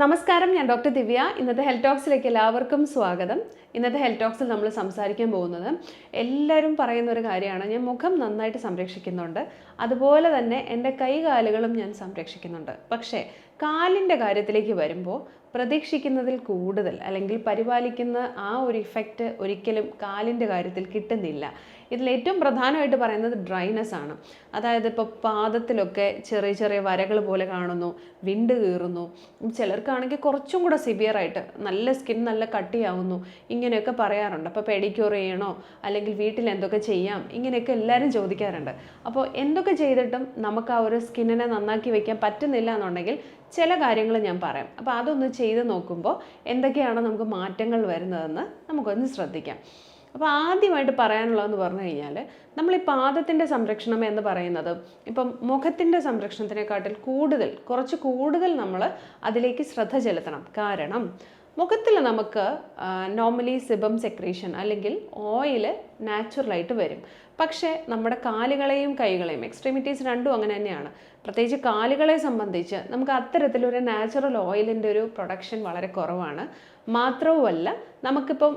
നമസ്കാരം ഞാൻ ഡോക്ടർ ദിവ്യ. ഇന്നത്തെ ഹെൽത്ത് ടോക്സിലേക്ക് എല്ലാവർക്കും സ്വാഗതം. ഇന്നത്തെ ഹെൽത്ത് ടോക്സിൽ നമ്മൾ സംസാരിക്കാൻ പോകുന്നത് എല്ലാവരും പറയുന്ന ഒരു കാര്യമാണ്. ഞാൻ മുഖം നന്നായിട്ട് സംരക്ഷിക്കുന്നുണ്ട്. അതുപോലെ തന്നെ എന്റെ കൈകാലുകളും ഞാൻ സംരക്ഷിക്കുന്നുണ്ട്. പക്ഷേ കാലിന്റെ കാര്യത്തിലേക്ക് വരുമ്പോൾ പ്രതീക്ഷിക്കുന്നതിൽ കൂടുതൽ അല്ലെങ്കിൽ പരിപാലിക്കുന്ന ആ ഒരു ഇഫക്റ്റ് ഒരിക്കലും കാലിന്റെ കാര്യത്തിൽ കിട്ടുന്നില്ല. ഇതിൽ ഏറ്റവും പ്രധാനമായിട്ട് പറയുന്നത് ഡ്രൈനെസ് ആണ്. അതായത് ഇപ്പോൾ പാദത്തിലൊക്കെ ചെറിയ ചെറിയ വരകൾ പോലെ കാണുന്നു വിണ്ട് കീറുന്നു. ചിലർക്കാണെങ്കിൽ കുറച്ചും കൂടെ സിവിയറായിട്ട് നല്ല സ്കിൻ നല്ല കട്ടിയാവുന്നു. ഇങ്ങനെയൊക്കെ പറയാറുണ്ട്. അപ്പോൾ പെഡിക്യൂർ ചെയ്യണോ? അല്ലെങ്കിൽ വീട്ടിൽ എന്തൊക്കെ ചെയ്യാം? ഇങ്ങനെയൊക്കെ എല്ലാവരും ചോദിക്കാറുണ്ട്. അപ്പോൾ എന്തൊക്കെ ചെയ്തിട്ടും നമുക്ക് ആ ഒരു സ്കിന്നിനെ നന്നാക്കി വയ്ക്കാൻ പറ്റുന്നില്ല എന്നുണ്ടെങ്കിൽ ചില കാര്യങ്ങൾ ഞാൻ പറയാം. അപ്പോൾ അതൊന്ന് ചെയ്ത് നോക്കുമ്പോൾ എന്തൊക്കെയാണ് നമുക്ക് മാറ്റങ്ങൾ വരുന്നതെന്ന് നമുക്കൊന്ന് ശ്രദ്ധിക്കാം. അപ്പോൾ ആദ്യമായിട്ട് പറയാനുള്ളതെന്ന് പറഞ്ഞു കഴിഞ്ഞാൽ നമ്മൾ ഈ പാദത്തിന്റെ സംരക്ഷണം എന്ന് പറയുന്നത് ഇപ്പം മുഖത്തിന്റെ സംരക്ഷണത്തിനെക്കാട്ടിൽ കൂടുതൽ കുറച്ച് കൂടുതൽ നമ്മൾ അതിലേക്ക് ശ്രദ്ധ ചെലുത്തണം. കാരണം മുഖത്തിൽ നമുക്ക് നോർമലി സിബം സെക്രീഷൻ അല്ലെങ്കിൽ ഓയിൽ നാച്ചുറലായിട്ട് വരും. പക്ഷേ നമ്മുടെ കാലുകളെയും കൈകളെയും എക്സ്ട്രീമിറ്റീസ് രണ്ടും അങ്ങനെ തന്നെയാണ്. പ്രത്യേകിച്ച് കാലുകളെ സംബന്ധിച്ച് നമുക്ക് അത്തരത്തിലൊരു നാച്ചുറൽ ഓയിലിന്റെ ഒരു പ്രൊഡക്ഷൻ വളരെ കുറവാണ്. മാത്രവുമല്ല നമുക്കിപ്പം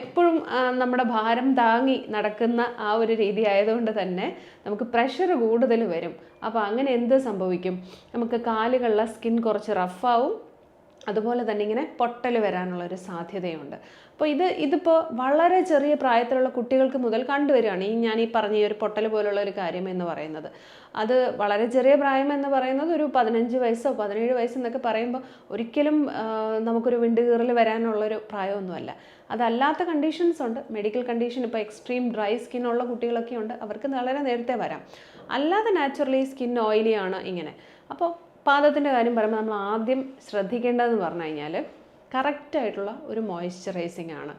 എപ്പോഴും നമ്മുടെ ഭാരം താങ്ങി നടക്കുന്ന ആ ഒരു രീതി ആയതുകൊണ്ട് തന്നെ നമുക്ക് പ്രഷർ കൂടുതൽ വരും. അപ്പോൾ അങ്ങനെ എന്ത് സംഭവിക്കും? നമുക്ക് കാലുകളിലെ സ്കിൻ കുറച്ച് റഫാവും അതുപോലെ തന്നെ ഇങ്ങനെ പൊട്ടൽ വരാനുള്ള ഒരു സാധ്യതയുണ്ട്. അപ്പോൾ ഇത് ഇതിപ്പോൾ വളരെ ചെറിയ പ്രായത്തിലുള്ള കുട്ടികൾക്ക് മുതൽ കണ്ടുവരികയാണ് ഈ ഞാൻ ഈ പറഞ്ഞ ഈ ഒരു പൊട്ടൽ പോലുള്ള ഒരു കാര്യം എന്ന് പറയുന്നത്. അത് വളരെ ചെറിയ പ്രായം എന്ന് പറയുന്നത് ഒരു പതിനഞ്ച് വയസ്സോ പതിനേഴ് വയസ്സെന്നൊക്കെ പറയുമ്പോൾ ഒരിക്കലും നമുക്കൊരു വിണ്ടു കീറൽ വരാനുള്ളൊരു പ്രായമൊന്നുമല്ല. അതല്ലാത്ത കണ്ടീഷൻസ് ഉണ്ട്. മെഡിക്കൽ കണ്ടീഷൻ ഇപ്പോൾ എക്സ്ട്രീം ഡ്രൈ സ്കിൻ ഉള്ള കുട്ടികളൊക്കെ ഉണ്ട്. അവർക്ക് വളരെ നേരത്തെ വരാം. അല്ലാതെ നാച്ചുറലി സ്കിൻ ഓയിലി ആണ് ഇങ്ങനെ. അപ്പോൾ പാദത്തിന്റെ കാര്യം പറയുമ്പോൾ നമ്മൾ ആദ്യം ശ്രദ്ധിക്കേണ്ടതെന്ന് പറഞ്ഞു കഴിഞ്ഞാൽ കറക്റ്റായിട്ടുള്ള ഒരു മോയ്സ്ചറൈസിങ് ആണ്.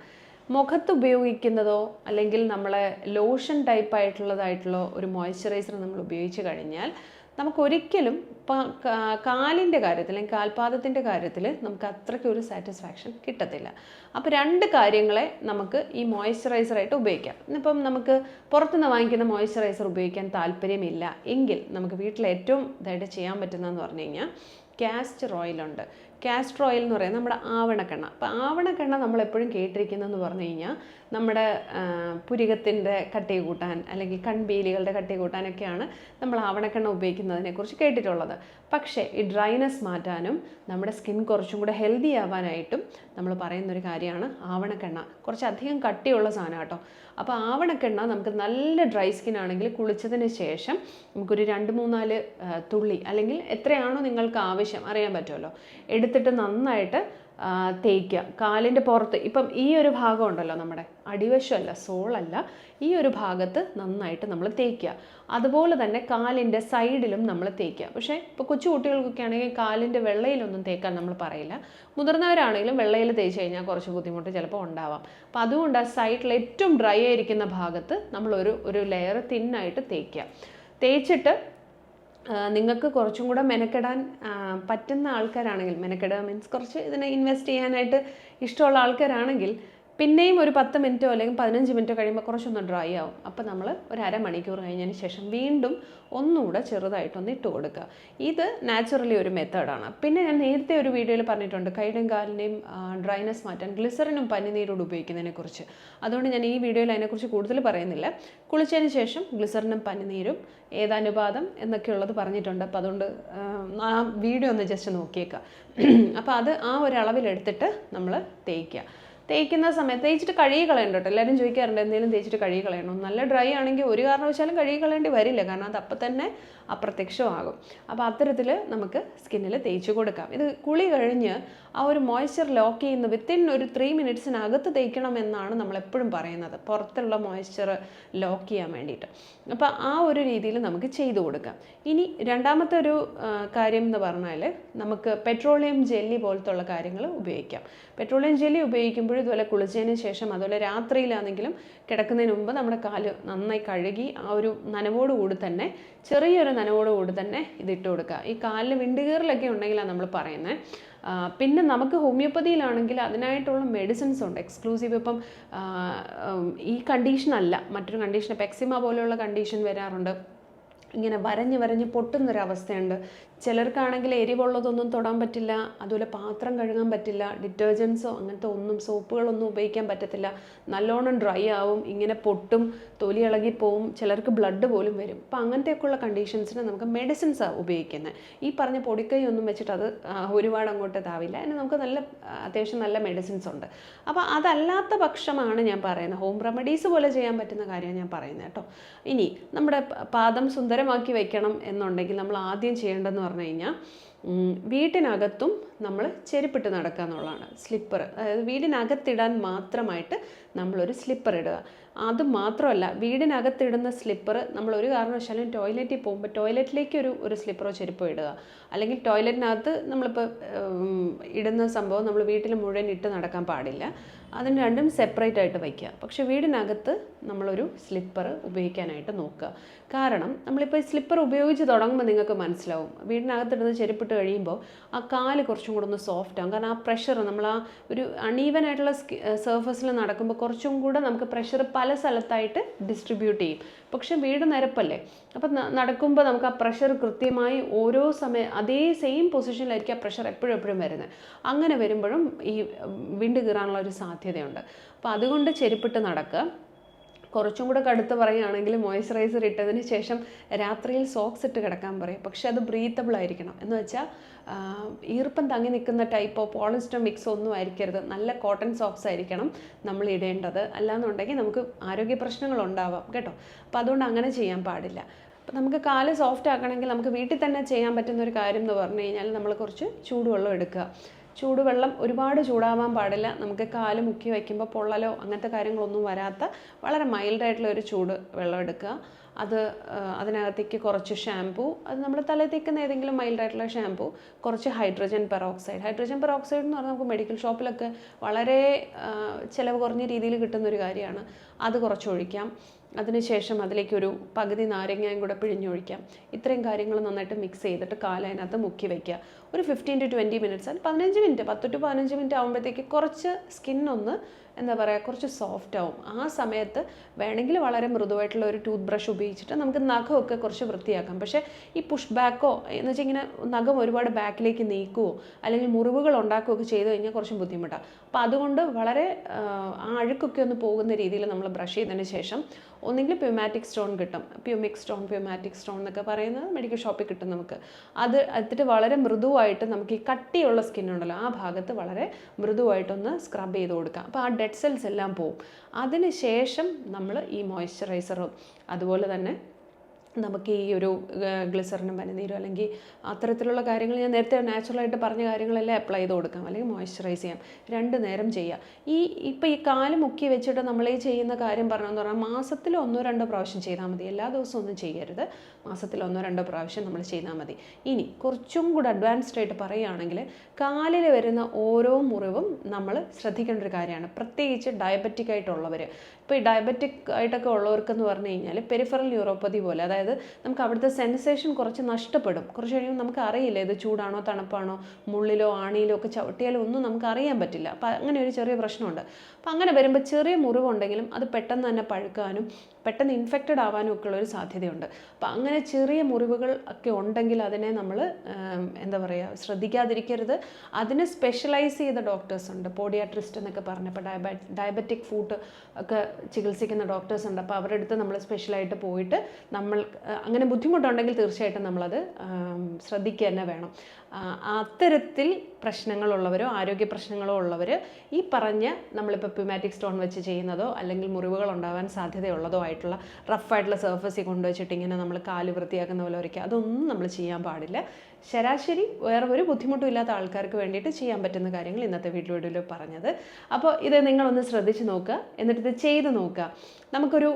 മുഖത്ത് ഉപയോഗിക്കുന്നതോ അല്ലെങ്കിൽ നമ്മളെ ലോഷൻ ടൈപ്പ് ആയിട്ടുള്ളതായിട്ടുള്ള ഒരു മോയ്സ്ചറൈസർ നമ്മൾ ഉപയോഗിച്ച് കഴിഞ്ഞാൽ നമുക്കൊരിക്കലും കാലിന്റെ കാര്യത്തിൽ അല്ലെങ്കിൽ കാൽപാദത്തിന്റെ കാര്യത്തിൽ നമുക്ക് അത്രയ്ക്ക് ഒരു സാറ്റിസ്ഫാക്ഷൻ കിട്ടത്തില്ല. അപ്പോൾ രണ്ട് കാര്യങ്ങളെ നമുക്ക് ഈ മോയ്സ്ചറൈസറായിട്ട് ഉപയോഗിക്കാം. ഇപ്പം നമുക്ക് പുറത്തുനിന്ന് വാങ്ങിക്കുന്ന മോയ്സ്ചറൈസർ ഉപയോഗിക്കാൻ താല്പര്യമില്ല. എങ്കിൽ നമുക്ക് വീട്ടിൽ ഏറ്റവും ഇതായിട്ട് ചെയ്യാൻ പറ്റുന്നതെന്ന് പറഞ്ഞു കഴിഞ്ഞാൽ കാസ്റ്റർ ഓയിലുണ്ട് കാസ്റ്റർ ഓയിൽ എന്ന് പറയുന്നത് നമ്മുടെ ആവണക്കെണ്ണ. അപ്പോൾ ആവണക്കെണ്ണ നമ്മൾ എപ്പോഴും കേട്ടിരിക്കുന്നതെന്ന് പറഞ്ഞു കഴിഞ്ഞാൽ നമ്മുടെ പുരികത്തിന്റെ കട്ടി കൂട്ടാൻ അല്ലെങ്കിൽ കൺപീലികളുടെ കട്ടി കൂട്ടാനൊക്കെയാണ് നമ്മൾ ആവണക്കെണ്ണ ഉപയോഗിക്കുന്നതിനെക്കുറിച്ച് കേട്ടിട്ടുള്ളത്. പക്ഷേ ഈ ഡ്രൈനെസ് മാറ്റാനും നമ്മുടെ സ്കിൻ കുറച്ചും കൂടെ ഹെൽത്തി ആവാനായിട്ടും നമ്മൾ പറയുന്നൊരു കാര്യമാണ് ആവണക്കെണ്ണ. കുറച്ചധികം കട്ടിയുള്ള സാധനം കേട്ടോ. അപ്പോൾ ആവണക്കെണ്ണ നമുക്ക് നല്ല ഡ്രൈ സ്കിൻ ആണെങ്കിൽ കുളിച്ചതിന് ശേഷം നമുക്കൊരു രണ്ട് മൂന്നാൽ തുള്ളി അല്ലെങ്കിൽ എത്രയാണോ നിങ്ങൾക്ക് ആവശ്യം അറിയാൻ പറ്റുമല്ലോ. എടുത്തിട്ട് നന്നായിട്ട് തേക്കുക കാലിന്റെ പുറത്ത് ഇപ്പം ഈ ഒരു ഭാഗം ഉണ്ടല്ലോ നമ്മുടെ അടിവശമല്ല സോളല്ല ഈ ഒരു ഭാഗത്ത് നന്നായിട്ട് നമ്മൾ തേക്കുക അതുപോലെ തന്നെ കാലിന്റെ സൈഡിലും നമ്മൾ തേക്കുക പക്ഷേ ഇപ്പോൾ കൊച്ചു കുട്ടികൾക്കൊക്കെ ആണെങ്കിൽ കാലിന്റെ വെള്ളയിലൊന്നും തേക്കാൻ നമ്മൾ പറയില്ല. മുതിർന്നവരാണെങ്കിലും വെള്ളയിൽ തേച്ച് കഴിഞ്ഞാൽ കുറച്ച് ബുദ്ധിമുട്ട് ചിലപ്പോൾ ഉണ്ടാവാം. അപ്പോൾ അതുകൊണ്ട് ആ സൈഡിൽ ഏറ്റവും ഡ്രൈ ആയിരിക്കുന്ന ഭാഗത്ത് നമ്മളൊരു ഒരു ലെയർ തിന്നായിട്ട് തേക്കുക തേച്ചിട്ട് നിങ്ങൾക്ക് കുറച്ചും കൂടെ മെനക്കെടാൻ പറ്റുന്ന ആൾക്കാരാണെങ്കിൽ മെനക്കെടുക മീൻസ് കുറച്ച് ഇതിനെ ഇൻവെസ്റ്റ് ചെയ്യാനായിട്ട് ഇഷ്ടമുള്ള ആൾക്കാരാണെങ്കിൽ പിന്നെയും ഒരു പത്ത് മിനിറ്റോ അല്ലെങ്കിൽ പതിനഞ്ച് മിനിറ്റോ കഴിയുമ്പോൾ കുറച്ചൊന്ന് ഡ്രൈ ആവും. അപ്പോൾ നമ്മൾ ഒരു അരമണിക്കൂർ കഴിഞ്ഞതിന് ശേഷം വീണ്ടും ഒന്നുകൂടെ ചെറുതായിട്ടൊന്ന് ഇട്ട് കൊടുക്കുക. ഇത് നാച്ചുറലി ഒരു മെത്തേഡാണ് പിന്നെ ഞാൻ നേരത്തെ ഒരു വീഡിയോയിൽ പറഞ്ഞിട്ടുണ്ട് കൈയുടെയും കാലിന്റെയും ഡ്രൈനെസ് മാറ്റാൻ ഗ്ലിസറിനും പനിനീരോട് ഉപയോഗിക്കുന്നതിനെക്കുറിച്ച് അതുകൊണ്ട് ഞാൻ ഈ വീഡിയോയിൽ അതിനെക്കുറിച്ച് കൂടുതൽ പറയുന്നില്ല. കുളിച്ചതിന് ശേഷം ഗ്ലിസറിനും പനിനീരും ഏതാനുപാതം എന്നൊക്കെയുള്ളത് പറഞ്ഞിട്ടുണ്ട്. അപ്പോൾ അതുകൊണ്ട് ആ വീഡിയോ ഒന്ന് ജസ്റ്റ് നോക്കിയേക്കാം. അപ്പോൾ അത് ആ ഒരു നമ്മൾ തേക്കുക തേക്കുന്ന സമയത്ത് തേച്ചിട്ട് കഴുകി കളയണ്ട കേട്ടോ. എല്ലാവരും ചോദിക്കാറുണ്ട് എന്തെങ്കിലും തേച്ചിട്ട് കഴുകി കളയണം നല്ല ഡ്രൈ ആണെങ്കിൽ ഒരു കാരണവശാലും കഴുകി കളയേണ്ടി വരില്ല. കാരണം അത് അപ്പം തന്നെ അപ്രത്യക്ഷമാകും. അപ്പോൾ അത്തരത്തിൽ നമുക്ക് സ്കിന്നിൽ തേച്ച് കൊടുക്കാം. ഇത് കുളി കഴിഞ്ഞ് ആ ഒരു മോയ്സ്ചർ ലോക്ക് ചെയ്യുന്ന വിത്തിൻ ഒരു ത്രീ മിനിറ്റ്സിനകത്ത് തേക്കണം എന്നാണ് നമ്മൾ എപ്പോഴും പറയുന്നത്. പുറത്തുള്ള മോയ്സ്ചർ ലോക്ക് ചെയ്യാൻ വേണ്ടിയിട്ട്. അപ്പോൾ ആ ഒരു രീതിയിൽ നമുക്ക് ചെയ്തു കൊടുക്കാം. ഇനി രണ്ടാമത്തെ ഒരു കാര്യം എന്ന് പറഞ്ഞാൽ നമുക്ക് പെട്രോളിയം ജെല്ലി പോലത്തുള്ള കാര്യങ്ങൾ ഉപയോഗിക്കാം. പെട്രോളിയം ജെല്ലി ഉപയോഗിക്കുമ്പോൾ ഇതുപോലെ കുളിച്ചതിന് ശേഷം അതുപോലെ രാത്രിയിലാണെങ്കിലും കിടക്കുന്നതിന് മുമ്പ് നമ്മുടെ കാൽ നന്നായി കഴുകി ആ ഒരു നനവോട് കൂടി തന്നെ ചെറിയൊരു നനവോട് കൂടി തന്നെ ഇതിട്ട് കൊടുക്കുക. ഈ കാലിൽ വിണ്ടുകീറലൊക്കെ ഉണ്ടെങ്കിലാണ് നമ്മൾ പറയുന്നത്. പിന്നെ നമുക്ക് ഹോമിയോപ്പതിയിലാണെങ്കിൽ അതിനായിട്ടുള്ള മെഡിസിൻസ് ഉണ്ട്. എക്സ്ക്ലൂസീവ് ഇപ്പം ഈ കണ്ടീഷൻ അല്ല. മറ്റൊരു കണ്ടീഷൻ പെക്സിമ പോലെയുള്ള കണ്ടീഷൻ വരാറുണ്ട്. ഇങ്ങനെ വരഞ്ഞ് വരഞ്ഞ് പൊട്ടുന്നൊരവസ്ഥയുണ്ട്. ചിലർക്കാണെങ്കിൽ എരിവുള്ളതൊന്നും തൊടാൻ പറ്റില്ല അതുപോലെ പാത്രം കഴുകാൻ പറ്റില്ല ഡിറ്റർജൻസോ അങ്ങനത്തെ ഒന്നും സോപ്പുകളൊന്നും ഉപയോഗിക്കാൻ പറ്റത്തില്ല. നല്ലോണം ഡ്രൈ ആവും ഇങ്ങനെ പൊട്ടും തൊലി ഇളകി ചിലർക്ക് ബ്ലഡ് പോലും വരും. അപ്പം അങ്ങനത്തെയൊക്കെയുള്ള കണ്ടീഷൻസിന് നമുക്ക് മെഡിസിൻസാണ് ഉപയോഗിക്കുന്നത് ഈ പറഞ്ഞ പൊടിക്കൈ ഒന്നും വെച്ചിട്ട് അത് ഒരുപാട് അങ്ങോട്ട് ഇതാവില്ല. അതിന് നമുക്ക് നല്ല അത്യാവശ്യം നല്ല മെഡിസിൻസ് ഉണ്ട്. അപ്പോൾ അതല്ലാത്ത പക്ഷമാണ് ഞാൻ പറയുന്നത് ഹോം റെമഡീസ് പോലെ ചെയ്യാൻ പറ്റുന്ന കാര്യമാണ് ഞാൻ പറയുന്നത് കേട്ടോ. ഇനി നമ്മുടെ പാദം സുന്ദരമാക്കി വെക്കണം എന്നുണ്ടെങ്കിൽ നമ്മൾ ആദ്യം ചെയ്യേണ്ടതെന്ന് പറഞ്ഞു കഴിഞ്ഞാൽ വീട്ടിനകത്തും നമ്മൾ ചെരുപ്പിട്ട് നടക്കുക എന്നുള്ളതാണ്. സ്ലിപ്പർ അതായത് വീടിനകത്തിടാൻ മാത്രമായിട്ട് നമ്മളൊരു സ്ലിപ്പർ ഇടുക. അത് മാത്രമല്ല വീടിനകത്തിടുന്ന സ്ലിപ്പർ നമ്മൾ ഒരു കാരണവശാലും ടോയ്ലറ്റിൽ പോകുമ്പോൾ ടോയ്ലറ്റിലേക്ക് ഒരു ഒരു സ്ലിപ്പറോ ചെരുപ്പോ ഇടുക. അല്ലെങ്കിൽ ടോയ്ലറ്റിനകത്ത് നമ്മളിപ്പോൾ ഇടുന്ന സംഭവം നമ്മൾ വീട്ടിൽ മുഴുവൻ ഇട്ട് നടക്കാൻ പാടില്ല. അതിന് രണ്ടും സെപ്പറേറ്റ് ആയിട്ട് വയ്ക്കുക. പക്ഷേ വീടിനകത്ത് നമ്മളൊരു സ്ലിപ്പർ ഉപയോഗിക്കാനായിട്ട് നോക്കുക. കാരണം നമ്മളിപ്പോൾ സ്ലിപ്പർ ഉപയോഗിച്ച് തുടങ്ങുമ്പോൾ നിങ്ങൾക്ക് മനസ്സിലാവും. വീടിനകത്തിടുന്ന ചെരുപ്പിട്ട് കഴിയുമ്പോൾ ആ കാൽ കുറച്ചും കൂടെ ഒന്ന് സോഫ്റ്റ് ആകും കാരണം ആ പ്രഷർ നമ്മൾ ആ ഒരു അണീവൻ ആയിട്ടുള്ള സർഫസിൽ നടക്കുമ്പോൾ കുറച്ചും കൂടെ നമുക്ക് പ്രഷർ പല സ്ഥലത്തായിട്ട് ഡിസ്ട്രിബ്യൂട്ട് ചെയ്യും. പക്ഷെ വീട് നിരപ്പല്ലേ? അപ്പം നടക്കുമ്പോൾ നമുക്ക് ആ പ്രഷർ കൃത്യമായി ഓരോ സമയം അതേ സെയിം പൊസിഷനിലായിരിക്കും ആ പ്രഷർ എപ്പോഴും എപ്പോഴും വരുന്നത് അങ്ങനെ വരുമ്പോഴും ഈ വിണ്ട് കീറാനുള്ള ഒരു സാധ്യതയുണ്ട്. അപ്പോൾ അതുകൊണ്ട് ചെരുപ്പിട്ട് നടക്കുക. കുറച്ചും കൂടെ കടുത്ത് പറയുകയാണെങ്കിൽ മോയ്സ്ചറൈസർ ഇട്ടതിന് ശേഷം രാത്രിയിൽ സോക്സ് ഇട്ട് കിടക്കാൻ പറയും. പക്ഷെ അത് ബ്രീത്തബിൾ ആയിരിക്കണം. എന്ന് വെച്ചാൽ ഈർപ്പം തങ്ങി നിൽക്കുന്ന ടൈപ്പോ പോളിസ്റ്റർ മിക്സോ ഒന്നും ആയിരിക്കരുത്. നല്ല കോട്ടൺ സോക്സ് ആയിരിക്കണം നമ്മൾ ഇടേണ്ടത്. അല്ലാന്നുണ്ടെങ്കിൽ നമുക്ക് ആരോഗ്യ പ്രശ്നങ്ങൾ ഉണ്ടാവാം കേട്ടോ. അപ്പോൾ അതുകൊണ്ട് അങ്ങനെ ചെയ്യാൻ പാടില്ല. അപ്പം നമുക്ക് കാൽ സോഫ്റ്റ് ആക്കണമെങ്കിൽ നമുക്ക് വീട്ടിൽ തന്നെ ചെയ്യാൻ പറ്റുന്ന ഒരു കാര്യം എന്ന് പറഞ്ഞു കഴിഞ്ഞാൽ നമ്മൾ കുറച്ച് ചൂടുവെള്ളം എടുക്കുക. ചൂടുവെള്ളം ഒരുപാട് ചൂടാവാൻ പാടില്ല. നമുക്ക് കാൽ മുക്കി വയ്ക്കുമ്പോൾ പൊള്ളലോ അങ്ങനത്തെ കാര്യങ്ങളൊന്നും വരാത്ത വളരെ മൈൽഡായിട്ടുള്ള ഒരു ചൂട് വെള്ളം എടുക്കുക. അത് അതിനകത്തേക്ക് കുറച്ച് ഷാംപൂ അത് നമ്മുടെ തലയിൽ തേക്കുന്ന ഏതെങ്കിലും മൈൽഡായിട്ടുള്ള ഷാംപൂ കുറച്ച് ഹൈഡ്രജൻ പെറോക്സൈഡ്. ഹൈഡ്രജൻ പെറോക്സൈഡ് എന്ന് പറഞ്ഞാൽ നമുക്ക് മെഡിക്കൽ ഷോപ്പിലൊക്കെ വളരെ ചിലവ് കുറഞ്ഞ രീതിയിൽ കിട്ടുന്ന ഒരു കാര്യമാണ്. അത് കുറച്ച് ഒഴിക്കാം അതിനുശേഷം അതിലേക്കൊരു പകുതി നാരങ്ങയും കൂടെ പിഴിഞ്ഞൊഴിക്കാം. ഇത്രയും കാര്യങ്ങൾ നന്നായിട്ട് മിക്സ് ചെയ്തിട്ട് കാല അതിനകത്ത് മുക്കി വയ്ക്കുക ഒരു ഫിഫ്റ്റീൻ ടു ട്വന്റി മിനിറ്റ്സ് അത് പതിനഞ്ച് മിനിറ്റ് പത്ത് ടു പതിനഞ്ച് മിനിറ്റ് ആകുമ്പോഴത്തേക്ക് കുറച്ച് സ്കിന്നൊന്ന് എന്താ പറയുക കുറച്ച് സോഫ്റ്റ് ആവും. ആ സമയത്ത് വേണമെങ്കിൽ വളരെ മൃദുവായിട്ടുള്ള ഒരു ടൂത്ത് ബ്രഷ് ഉപയോഗിച്ചിട്ട് നമുക്ക് നഖമൊക്കെ കുറച്ച് വൃത്തിയാക്കാം. പക്ഷേ ഈ പുഷ് ബാക്കോ എന്ന് വെച്ചാൽ ഇങ്ങനെ നഖം ഒരുപാട് ബാക്കിലേക്ക് നീക്കുവോ അല്ലെങ്കിൽ മുറിവുകൾ ഉണ്ടാക്കുകയൊക്കെ ചെയ്ത് കഴിഞ്ഞാൽ കുറച്ച് ബുദ്ധിമുട്ടാണ് അപ്പോൾ അതുകൊണ്ട് വളരെ ആ, അഴുക്കൊക്കെ ഒന്ന് പോകുന്ന രീതിയിൽ നമ്മൾ ബ്രഷ് ചെയ്തതിന് ശേഷം ഒന്നെങ്കിൽ പ്യൂമാറ്റിക് സ്റ്റോൺ കിട്ടും. പ്യൂമിക് സ്റ്റോൺ പ്യൂമാറ്റിക് സ്റ്റോൺ എന്നൊക്കെ പറയുന്നത് മെഡിക്കൽ ഷോപ്പിൽ കിട്ടും നമുക്ക്. അത് എടുത്തിട്ട് വളരെ മൃദുവായിട്ട് നമുക്ക് ഈ കട്ടിയുള്ള സ്കിൻ ഉണ്ടല്ലോ ആ ഭാഗത്ത് വളരെ മൃദുവായിട്ടൊന്ന് സ്ക്രബ് ചെയ്ത് കൊടുക്കാം. അപ്പോൾ ആ ഡെഡ് സെൽസ് എല്ലാം പോവും. അതിന് ശേഷം നമ്മൾ ഈ മോയ്സ്ചറൈസറും അതുപോലെ തന്നെ നമുക്ക് ഈ ഒരു ഗ്ലിസറിനും പനിനീരും അല്ലെങ്കിൽ അത്തരത്തിലുള്ള കാര്യങ്ങൾ ഞാൻ നേരത്തെ നാച്ചുറലായിട്ട് പറഞ്ഞ കാര്യങ്ങളെല്ലാം അപ്ലൈ ചെയ്ത് കൊടുക്കാം. അല്ലെങ്കിൽ മോയ്സ്ചറൈസ് ചെയ്യാം. രണ്ട് നേരം ചെയ്യാം. ഈ ഇപ്പോൾ ഈ കാൽ മുക്കി വെച്ചിട്ട് നമ്മൾ ഈ ചെയ്യുന്ന കാര്യം പറഞ്ഞതെന്ന് പറഞ്ഞാൽ മാസത്തിൽ ഒന്നോ രണ്ടോ പ്രാവശ്യം ചെയ്താൽ മതി. എല്ലാ ദിവസവും ഒന്നും ചെയ്യരുത്. മാസത്തിൽ ഒന്നോ രണ്ടോ പ്രാവശ്യം നമ്മൾ ചെയ്താൽ മതി. ഇനി കുറച്ചും കൂടെ അഡ്വാൻസ്ഡ് ആയിട്ട് പറയുകയാണെങ്കിൽ കാലിൽ വരുന്ന ഓരോ മുറിവും നമ്മൾ ശ്രദ്ധിക്കേണ്ട ഒരു കാര്യമാണ്. പ്രത്യേകിച്ച് ഡയബറ്റിക് ആയിട്ടുള്ളവർ ഇപ്പോൾ ഈ ഡയബറ്റിക് ആയിട്ടൊക്കെ ഉള്ളവർക്കെന്ന് പറഞ്ഞു കഴിഞ്ഞാൽ പെരിഫറൽ ന്യൂറോപ്പതി പോലെ അതായത് നമുക്ക് അവിടുത്തെ സെൻസേഷൻ കുറച്ച് നഷ്ടപ്പെടും. കുറച്ച് കഴിയുമ്പോൾ നമുക്ക് അറിയില്ല ഇത് ചൂടാണോ തണുപ്പാണോ മുള്ളിലോ ആണിയിലോ ഒക്കെ ചവിട്ടിയാലോ ഒന്നും നമുക്ക് അറിയാൻ പറ്റില്ല. അപ്പം അങ്ങനെ ഒരു ചെറിയ പ്രശ്നമുണ്ട്. അപ്പം അങ്ങനെ വരുമ്പോൾ ചെറിയ മുറിവുണ്ടെങ്കിലും അത് പെട്ടെന്ന് തന്നെ പഴുക്കാനും പെട്ടെന്ന് ഇൻഫെക്റ്റഡ് ആവാനും ഒക്കെ ഉള്ളൊരു സാധ്യതയുണ്ട്. അപ്പം അങ്ങനെ ചെറിയ മുറിവുകൾ ഒക്കെ ഉണ്ടെങ്കിൽ അതിനെ നമ്മൾ എന്താ പറയുക ശ്രദ്ധിക്കാതിരിക്കരുത്. അതിന് സ്പെഷ്യലൈസ് ചെയ്ത ഡോക്ടേഴ്സ് ഉണ്ട്. പോഡിയാട്രിസ്റ്റ് എന്നൊക്കെ പറഞ്ഞപ്പോൾ ഡയബ ഡയബറ്റിക് ഫുഡ് ഒക്കെ ചികിത്സിക്കുന്ന ഡോക്ടേഴ്സ് ഉണ്ട്. അപ്പോൾ അവരുടെ അടുത്ത് നമ്മൾ സ്പെഷ്യലായിട്ട് പോയിട്ട് നമ്മൾ അങ്ങനെ ബുദ്ധിമുട്ടുണ്ടെങ്കിൽ തീർച്ചയായിട്ടും നമ്മളത് ശ്രദ്ധിക്കുക തന്നെ വേണം. അത്തരത്തിൽ പ്രശ്നങ്ങളുള്ളവരോ ആരോഗ്യ പ്രശ്നങ്ങളോ ഉള്ളവർ ഈ പറഞ്ഞ നമ്മളിപ്പോൾ പ്യൂമാറ്റിക് സ്റ്റോൺ വെച്ച് ചെയ്യുന്നതോ അല്ലെങ്കിൽ മുറിവുകൾ ഉണ്ടാവാൻ സാധ്യതയുള്ളതോ ആയിട്ടുള്ള റഫായിട്ടുള്ള സർഫസിൽ കൊണ്ടുവച്ചിട്ട് ഇങ്ങനെ നമ്മൾ കാൽ വൃത്തിയാക്കുന്ന പോലെ ഒരിക്കൽ അതൊന്നും നമ്മൾ ചെയ്യാൻ പാടില്ല. ശരാശരി വേറെ ഒരു ബുദ്ധിമുട്ടും ഇല്ലാത്ത ആൾക്കാർക്ക് വേണ്ടിയിട്ട് ചെയ്യാൻ പറ്റുന്ന കാര്യങ്ങൾ ഇന്നത്തെ വീഡിയോയിൽ പറഞ്ഞത്. അപ്പോൾ ഇത് നിങ്ങളൊന്ന് ശ്രദ്ധിച്ച് നോക്കുക. എന്നിട്ട് ഇത് ചെയ്ത് നോക്കുക. നമുക്കൊരു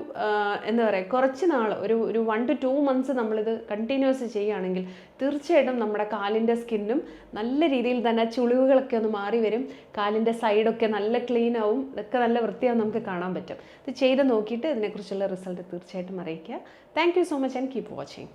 എന്താ പറയുക കുറച്ച് നാൾ ഒരു ഒരു വൺ ടു ടു മന്ത്സ് നമ്മളിത് കണ്ടിന്യൂസ് ചെയ്യുകയാണെങ്കിൽ തീർച്ചയായിട്ടും നമ്മുടെ കാലിന്റെ സ്കിന്നും നല്ല രീതിയിൽ തന്നെ ചുളിവുകളൊക്കെ ഒന്ന് മാറി വരും. കാലിന്റെ സൈഡൊക്കെ നല്ല ക്ലീൻ ആവും. ഇതൊക്കെ നല്ല വൃത്തിയാവും നമുക്ക് കാണാൻ പറ്റും. ഇത് ചെയ്ത് നോക്കിയിട്ട് ഇതിനെക്കുറിച്ചുള്ള റിസൾട്ട് തീർച്ചയായിട്ടും അറിയിക്കുക. Thank so much and keep watching